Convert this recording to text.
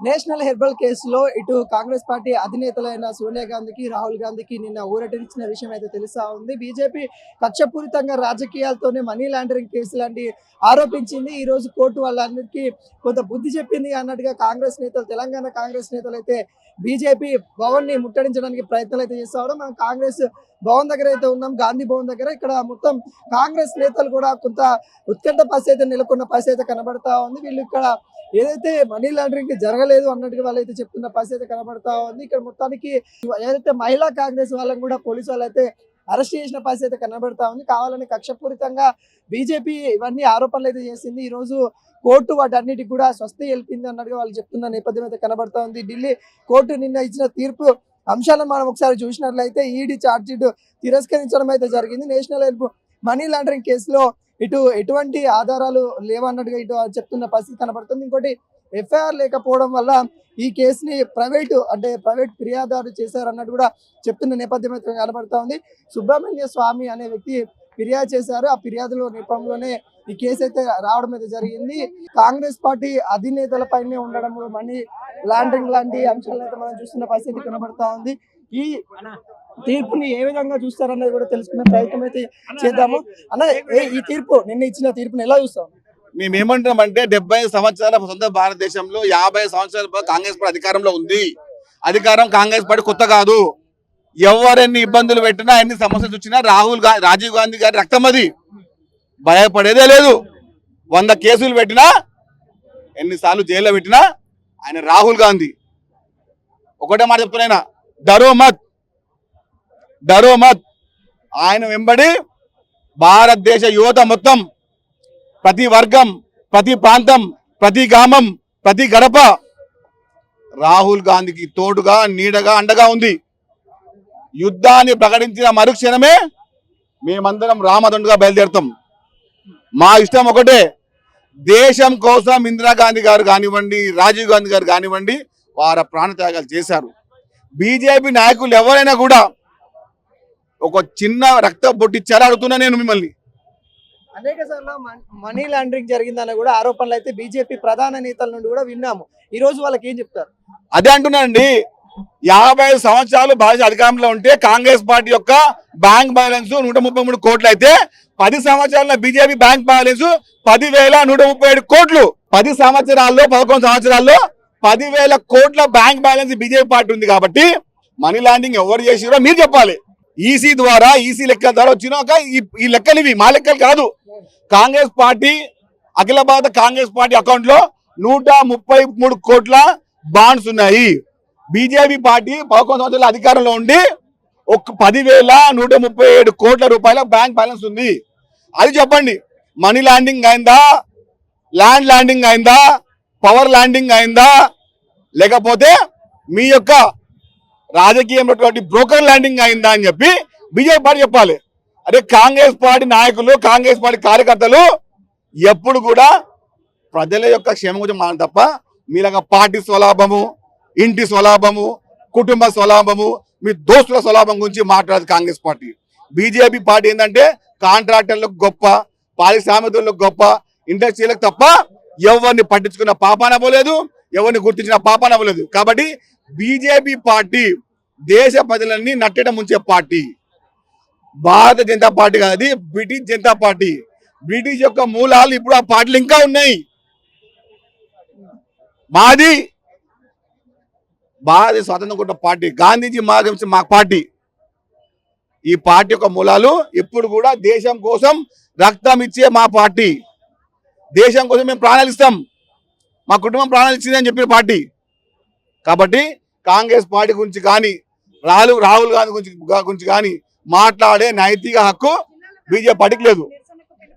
National herbal కేసులో ఇటు Congress party అధినేతలైన Sonia గాంధీకి రాహుల్ గాంధీకి నిన్న ఊరటించిన విషయం అయితే తెలుసా ఉంది. బీజేపీ కక్షపూరితంగా రాజకీయాలతోనే మనీ లాండరింగ్ కేసు లాంటి ఆరోపించింది. ఈ రోజు కోర్టు వాళ్ళందరికీ కొంత బుద్ధి చెప్పింది అన్నట్టుగా కాంగ్రెస్ నేతలు తెలంగాణ కాంగ్రెస్ నేతలు అయితే బీజేపీ భవన్ని ముట్టడించడానికి ప్రయత్నాలు అయితే చేస్తారు మనం కాంగ్రెస్ భవన్ దగ్గర అయితే ఉన్నాం గాంధీ భవన్ దగ్గర. ఇక్కడ మొత్తం కాంగ్రెస్ నేతలు కూడా కొంత ఉత్కంఠ పరిస్థితి అయితే నెలకొన్న పరిస్థితి అయితే కనబడతా ఉంది. వీళ్ళు ఇక్కడ ఏదైతే మనీ లాండరింగ్ జరగలేదు అన్నట్టుగా వాళ్ళు అయితే చెప్తున్న పరిస్థితి అయితే కనబడతా ఉంది. ఇక్కడ మొత్తానికి ఏదైతే మహిళా కాంగ్రెస్ వాళ్ళని కూడా పోలీసు వాళ్ళు అయితే అరెస్ట్ చేసిన పరిస్థితి అయితే కనబడతా ఉంది. కావాలని కక్షపూరితంగా బీజేపీ ఇవన్నీ ఆరోపణలు అయితే చేసింది. ఈ రోజు కోర్టు వాటన్నిటికి కూడా స్వస్తి వెళ్పింది అన్నట్టుగా వాళ్ళు చెప్తున్న నేపథ్యం అయితే కనబడతా ఉంది. ఢిల్లీ కోర్టు నిన్న ఇచ్చిన తీర్పు అంశాలను మనం ఒకసారి చూసినట్లయితే ఈడీ ఛార్జ్షీట్ తిరస్కరించడం అయితే జరిగింది. నేషనల్ హెల్ప్ మనీ లాండరింగ్ కేసులో ఇటు ఎటువంటి ఆధారాలు లేవన్నట్టుగా ఇటు చెప్తున్న పరిస్థితి కనబడుతుంది ఇంకోటి ఎఫ్ఐఆర్ లేకపోవడం వల్ల ఈ కేసుని ప్రైవేటు అంటే ప్రైవేట్ ఫిర్యాదారు చేశారన్నట్టు కూడా చెప్తున్న నేపథ్యం అయితే కనబడుతూ ఉంది. సుబ్రహ్మణ్య స్వామి అనే వ్యక్తి ఫిర్యాదు చేశారు. ఆ ఫిర్యాదులో నేపథ్యంలోనే ఈ కేసు అయితే రావడం అయితే జరిగింది. కాంగ్రెస్ పార్టీ అధినేతల పైనే ఉండడం మనీ లాండరింగ్ లాంటి అంశాలను అయితే మనం చూస్తున్న పరిస్థితి కనబడుతూ ఉంది. ఈ తీర్పుని ఏ విధంగా చూస్తారన్నది కూడా తెలుసుకునే ప్రయత్నం అయితే చేద్దాము. అన్న ఏ- ఈ తీర్పు నిన్న ఇచ్చిన తీర్పుని ఎలా చూస్తాం మేము ఏమంటున్నామంటే డెబ్బై సంవత్సరాల సొంత భారతదేశంలో యాభై సంవత్సరాల కాంగ్రెస్ పార్టీ అధికారంలో ఉంది. అధికారం కాంగ్రెస్ పార్టీ కొత్త కాదు. ఎవరెన్ని ఇబ్బందులు పెట్టినా ఎన్ని సమస్యలు వచ్చినా రాహుల్ గాంధీ రాజీవ్ గాంధీ గారి రక్తం అది. భయపడేదే లేదు. వంద కేసులు పెట్టినా ఎన్నిసార్లు జైల్లో పెట్టినా ఆయన రాహుల్ గాంధీ. ఒకటే మాట చెప్తున్నా డరో మత్ డరోమత్ ఆయన వెంబడి భారతదేశ యువత మొత్తం ప్రతి వర్గం ప్రతి ప్రాంతం ప్రతి గ్రామం ప్రతి గడప రాహుల్ గాంధీకి తోడుగా నీడగా అండగా ఉంది. యుద్ధాన్ని ప్రకటించిన మరుక్షణమే మేమందరం రామదండుగా బయలుదేరుతాం. మా ఇష్టం ఒకటే దేశం కోసం ఇందిరాగాంధీ గారు కానివ్వండి రాజీవ్ గాంధీ గారు కానివ్వండి వారి ప్రాణత్యాగాలు చేశారు. బీజేపీ నాయకులు ఎవరైనా కూడా ఒక చిన్న రక్త బొట్టిచ్చారా అడుగుతున్నా నేను మిమ్మల్ని. అనేక సార్లు మనీ లాండరింగ్ జరిగిందన్న కూడా ఆరోపణలు అయితే బీజేపీ ప్రధాన నేతల నుండి కూడా విన్నాము. ఈ రోజు వాళ్ళకి ఏం చెప్తారు? అదే అంటున్నానండి. యాభై ఐదు సంవత్సరాలు భారత అధికారంలో ఉంటే కాంగ్రెస్ పార్టీ యొక్క బ్యాంక్ బ్యాలెన్స్ నూట ముప్పై మూడు కోట్లు అయితే పది సంవత్సరాల బీజేపీ బ్యాంక్ బ్యాలెన్స్ పదివేల నూట ముప్పై ఏడు కోట్లు. పది సంవత్సరాల్లో పదకొండు సంవత్సరాల్లో పదివేల కోట్ల బ్యాంక్ బ్యాలెన్స్ బీజేపీ పార్టీ ఉంది కాబట్టి మనీ లాండింగ్ ఎవరు చేసిరో మీరు చెప్పాలి. ఈసీ ద్వారా ఈసీ లెక్కల ద్వారా వచ్చినాక ఈ- ఈ లెక్కలు ఇవి. మా లెక్కలు కాదు. కాంగ్రెస్ పార్టీ అఖిల భారత కాంగ్రెస్ పార్టీ అకౌంట్లో నూట ముప్పై మూడు కోట్ల బాండ్స్ ఉన్నాయి. బీజేపీ పార్టీ పదకొండు సంవత్సరాల అధికారంలో ఉండి ఒక పదివేల నూట ముప్పై ఏడు కోట్ల రూపాయల బ్యాంక్ బ్యాలెన్స్ ఉంది. అది చెప్పండి. మనీ ల్యాండింగ్ అయిందా? ల్యాండ్ ల్యాండింగ్ అయిందా? పవర్ ల్యాండింగ్ అయిందా? లేకపోతే మీ యొక్క రాజకీయమైనటువంటి బ్రోకర్ ల్యాండింగ్ అయిందా అని చెప్పి బీజేపీ పార్టీ చెప్పాలి. అదే కాంగ్రెస్ పార్టీ నాయకులు కాంగ్రెస్ పార్టీ కార్యకర్తలు ఎప్పుడు కూడా ప్రజల యొక్క క్షేమం గురించి మాట తప్ప మీలాగా పార్టీ స్వలాభము ఇంటి స్వలాభము కుటుంబ స్వలాభము మీ దోస్తుల స్వలాభం గురించి మాట్లాడదు కాంగ్రెస్ పార్టీ. బీజేపీ పార్టీ ఏంటంటే కాంట్రాక్టర్లకు గొప్ప పారిశ్రామికులకు గొప్ప ఇండస్ట్రీలకు తప్ప ఎవరిని పట్టించుకున్న పాపాన పోలేదు ఎవరిని గుర్తించిన పాపాన పోలేదు. కాబట్టి బీజేపీ పార్టీ దేశ ప్రజలన్నీ నట్టడం ముంచే పార్టీ. భారత జనతా పార్టీ కాదు బ్రిటిష్ జనతా పార్టీ. బ్రిటిష్ యొక్క మూలాలు ఇప్పుడు ఆ పార్టీలు ఇంకా ఉన్నాయి. మాది భారత స్వాతంత్రం కొట్ట పార్టీ. గాంధీజీ మార్గం మా పార్టీ. ఈ పార్టీ యొక్క మూలాలు ఇప్పుడు కూడా దేశం కోసం రక్తం ఇచ్చే మా పార్టీ. దేశం కోసం మేము ప్రాణాలు ఇస్తాం. మా కుటుంబం ప్రాణాలు ఇచ్చింది అని చెప్పిన పార్టీ. కాబట్టి కాంగ్రెస్ పార్టీ గురించి కానీ రాహుల్ రాహుల్ గాంధీ గురించి గురించి కానీ మాట్లాడే నైతిక హక్కు బీజేపీ పార్టీకి లేదు.